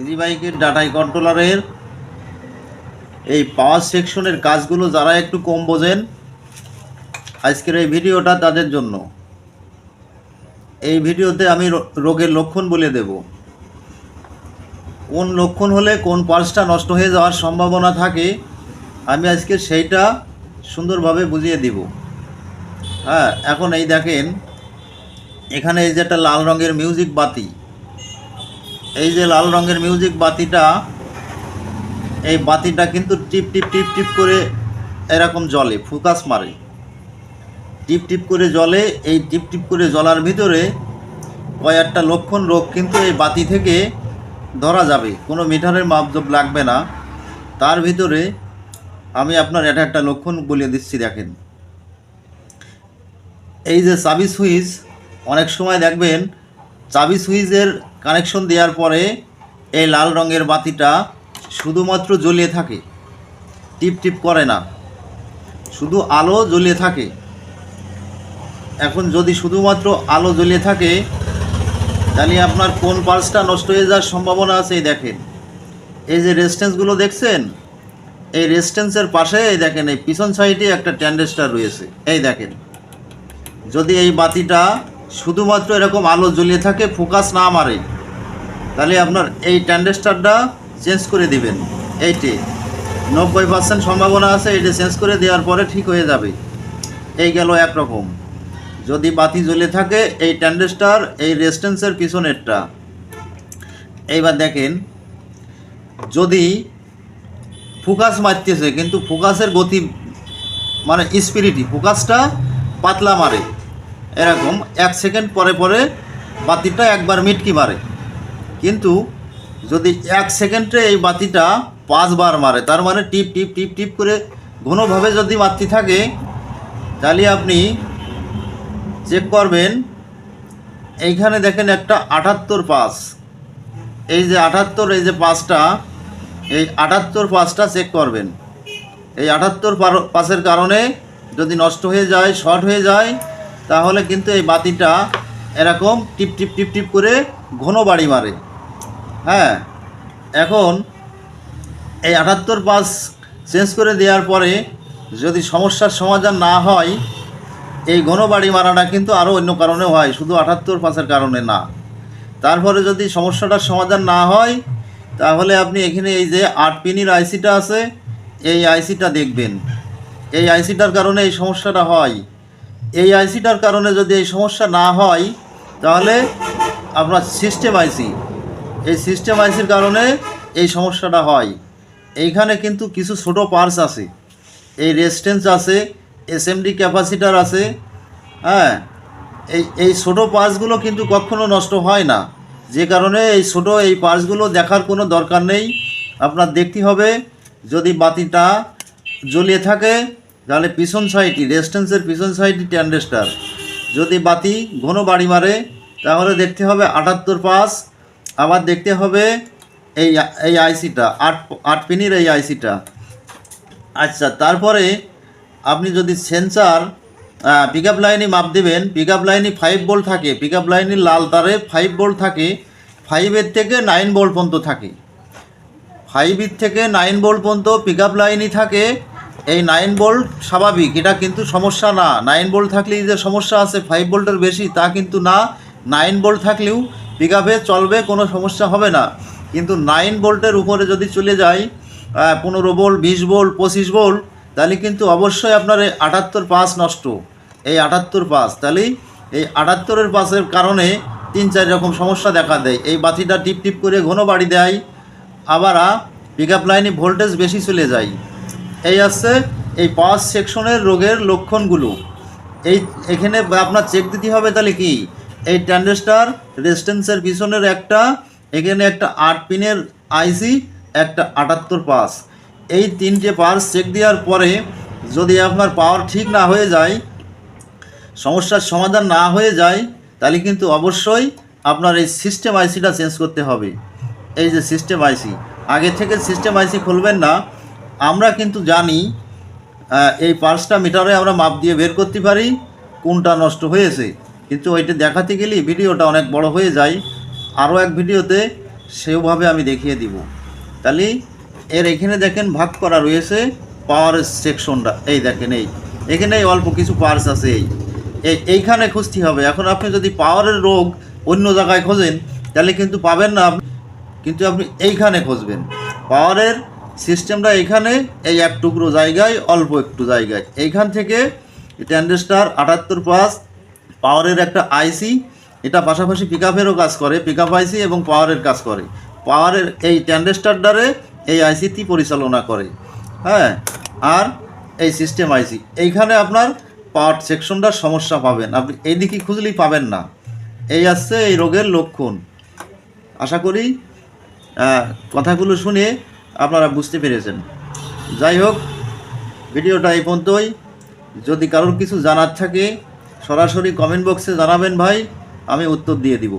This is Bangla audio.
ইজি বাইকের ডাটাই কন্ট্রোলারের এই পাওয়ার সেকশনের কাজগুলো যারা একটু কম বোঝেন, আজকের এই ভিডিওটা তাদের জন্য। এই ভিডিওতে আমি রোগের লক্ষণ বলে দেব। কোন লক্ষণ হলে কোন পার্সটা নষ্ট হয়ে যাওয়ার সম্ভাবনা থাকে, আমি আজকে সেইটা সুন্দরভাবে বুঝিয়ে দিব। হ্যাঁ এখন এই দেখেন, এখানে এই যে একটা লাল রঙের মিউজিক বাতি। এই যে লাল রঙের মিউজিক বাতিটা, এই বাতিটা কিন্তু টিপ টিপ টিপ টিপ করে এরকম জলে ফোকাস মারে। টিপ টিপ করে জলে এই টিপ টিপ করে জলার ভিতরে কয়েকটা লক্ষণ রোগ কিন্তু এই বাতি থেকে ধরা যাবে। কোনো মিটারের মাপজোপ লাগবে না। তার ভিতরে আমি আপনার এটা একটা লক্ষণ বলে দিচ্ছি, দেখেন। এই যে সাবি সুইচ, অনেক সময় দেখবেন চাবি সুইচের কানেকশন দেওয়ার পরে এই লাল রঙের বাতিটা শুধুমাত্র জ্বলিয়ে থাকে। টিপ টিপ করে না। শুধু আলো জ্বলিয়ে থাকে। এখন যদি শুধুমাত্র আলো জ্বলিয়ে থাকে, তাহলে আপনার কোন পার্সটা নষ্ট হয়ে যাওয়ার সম্ভাবনা আছে এই দেখেন। এই যে রেজিস্ট্যান্সগুলো দেখছেন? এই রেজিস্ট্যান্সের পাশে এই দেখেন, এই পিছন সাইডে একটা ট্যান্ডেস্টার রয়েছে। এই দেখেন। যদি এই বাতিটা শুধুমাত্র এরকম আলো জ্বলিয়ে থাকে ফোকাস না মারে। তাহলে আপনার এই ট্যান্ডেস্টারটা চেঞ্জ করে দিবেন। এইটি। নব্বই পার্সেন্ট সম্ভাবনা আছে, এইটা চেঞ্জ করে দেওয়ার পরে ঠিক হয়ে যাবে। এই গেল একরকম। যদি বাতি জ্বলে থাকে, এই ট্যান্ডেস্টার এই রেস্টেন্সের পিছনেরটা। এইবার দেখেন, যদি ফোকাস মারতেছে, কিন্তু ফোকাসের গতি মানে স্পিরিটি ফোকাসটা পাতলা মারে। এরকম এক সেকেন্ড পরে পরে বাতিটা একবার মিটকি মারে। কিন্তু যদি এক সেকেন্ডে এই বাতিটা পাঁচবার মারে, তার মানে টিপ টিপ টিপ টিপ করে ঘনভাবে যদি বাতি থাকে, তাহলে আপনি চেক করবেন, এইখানে দেখেন একটা আটাত্তর পাস এই যে আটাত্তর, এই যে পাসটা এই আটাত্তর পাসটা চেক করবেন। এই আটাত্তর পাসের কারণে যদি নষ্ট হয়ে যায়, শর্ট হয়ে যায় তাহলে কিন্তু এই বাতিটা এরকম টিপ টিপ টিপ টিপ করে ঘন বাড়ি মারে। হ্যাঁ এখন এই আটাত্তর পাস চেঞ্জ করে দেওয়ার পরে যদি সমস্যার সমাধান না হয়, এই ঘন বাড়ি মারাটা কিন্তু আরও অন্য কারণে হয়, শুধু আটাত্তর পাসের কারণে না। তারপরে যদি সমস্যাটার সমাধান না হয়, তাহলে আপনি এখানে এই যে আট পিনির আইসিটা আছে, এই আইসিটা দেখবেন। এই আইসিটার কারণে এই সমস্যাটা হয়। এই আইসিটার কারণে যদি এই সমস্যা না হয়, তাহলে আপনার সিস্টেম আইসি এই সিস্টেম আইসির কারণে এই সমস্যাটা হয়। এইখানে কিন্তু কিছু ছোট পার্স আছে। এই রেজিস্ট্যান্স আছে এসএমডি ক্যাপাসিটার আছে হ্যাঁ? এই এই ছোটো পার্সগুলো কিন্তু কখনো নষ্ট হয় না। যে কারণে এই ছোটো এই পার্সগুলো দেখার কোনো দরকার নেই। আপনার দেখতে হবে, যদি বাতিটা জ্বলিয়ে থাকে তাহলে পিছন সাইডটি রেজিস্ট্যান্সের পিছন সাইডটি ট্যান্ডেস্টার যদি বাতি ঘন বাড়ি মারে, তাহলে দেখতে হবে আটাত্তর পাস। আবার দেখতে হবে এই এই আইসিটা আট আট পিনির এই আইসিটা আচ্ছা তারপরে আপনি যদি সেন্সার পিক আপ লাইনে মাপ দেবেন পিক আপ লাইনে ফাইভ বোল্ট থাকে পিক আপ লাইনে লাল তারে ফাইভ বোল্ট থাকে ফাইভের থেকে নাইন বোল্ট পর্যন্ত থাকে। ফাইভের থেকে নাইন বোল্ট পর্যন্ত পিক আপ লাইনই থাকে এই নাইন বোল্ট স্বাভাবিক, এটা কিন্তু সমস্যা না। নাইন বোল্ট থাকলেই যে সমস্যা আছে ফাইভ বোল্টের বেশি, তা কিন্তু না। নাইন বোল্ট থাকলেও পিক চলবে, কোনো সমস্যা হবে না। কিন্তু নাইন বোল্টের উপরে যদি চলে যায় পনেরো বোল্ট বিশ বোল্ট পঁচিশ বোল্ট তাহলে কিন্তু অবশ্যই আপনার এই আটাত্তর পাস নষ্ট। এই আটাত্তর পাস তাহলে এই আটাত্তরের পাসের কারণে তিন চার রকম সমস্যা দেখা দেয়। এই বাতিটা টিপ টিপ করে ঘন বাড়ি দেয়, আবার পিক আপ লাইনে ভোল্টেজ বেশি চলে যায়। এই আসছে এই পাওয়ার সেকশনের রোগের লক্ষণগুলো। এই এখানে আপনার চেক দিতে হবে তাহলে কি? এই ট্যান্ডেস্টার রেজিস্ট্যান্সের পিছনের একটা, এখানে একটা আট পিনের আইসি একটা আটাত্তর পাস। এই তিনটে পার্স চেক দেওয়ার পরে যদি আপনার পাওয়ার ঠিক না হয়ে যায়, সমস্যার সমাধান না হয়ে যায়, তাহলে কিন্তু অবশ্যই আপনার এই সিস্টেম আইসিটা চেঞ্জ করতে হবে। এই যে সিস্টেম আইসি আগে থেকে সিস্টেম আইসি খুলবেন না আমরা কিন্তু জানি এই পার্সটা মিটারে আমরা মাপ দিয়ে বের করতে পারি, কোনটা নষ্ট হয়েছে। কিন্তু ওইটা দেখাতে গেলে ভিডিওটা অনেক বড় হয়ে যায়। আরও এক ভিডিওতে সেভাবে আমি দেখিয়ে দিব। তাহলে এর এখানে দেখেন ভাগ করা রয়েছে পাওয়ার সেকশনটা। এই দেখেন এই। এখানে অল্প কিছু পার্স আছে এই। এইখানে খুঁজতে হবে। এখন আপনি যদি পাওয়ারের রোগ অন্য জায়গায় খোঁজেন, তাহলে কিন্তু পাবেন না কিন্তু আপনি এইখানে খুঁজবেন। পাওয়ারের সিস্টেমটা এখানে এই এক টুকরো জায়গায়, অল্প একটু জায়গায়। এইখান থেকে ট্যান্ডেস্টার আটাত্তর পাঁচ পাওয়ারের একটা আইসি। এটা পাশাপাশি পিক কাজ করে পিক আইসি এবং পাওয়ারের কাজ করে। পাওয়ারের এই ট্যান্ডেস্টারটারে এই আইসিটি পরিচালনা করে। হ্যাঁ আর এই সিস্টেম আইসি। এইখানে আপনার পাওয়ার সেকশনটার সমস্যা পাবেন। আপনি এই দিকে খুঁজলেই পাবেন না। এই আসছে এই রোগের লক্ষণ। আশা করি কথাগুলো শুনে আপনারা বুঝতে পেরেছেন। যাই হোক, ভিডিওটা এই পর্যন্তই। যদি কারোর কিছু জানার থাকে, সরাসরি কমেন্ট বক্সে জানাবেন ভাই, আমি উত্তর দিয়ে দিব।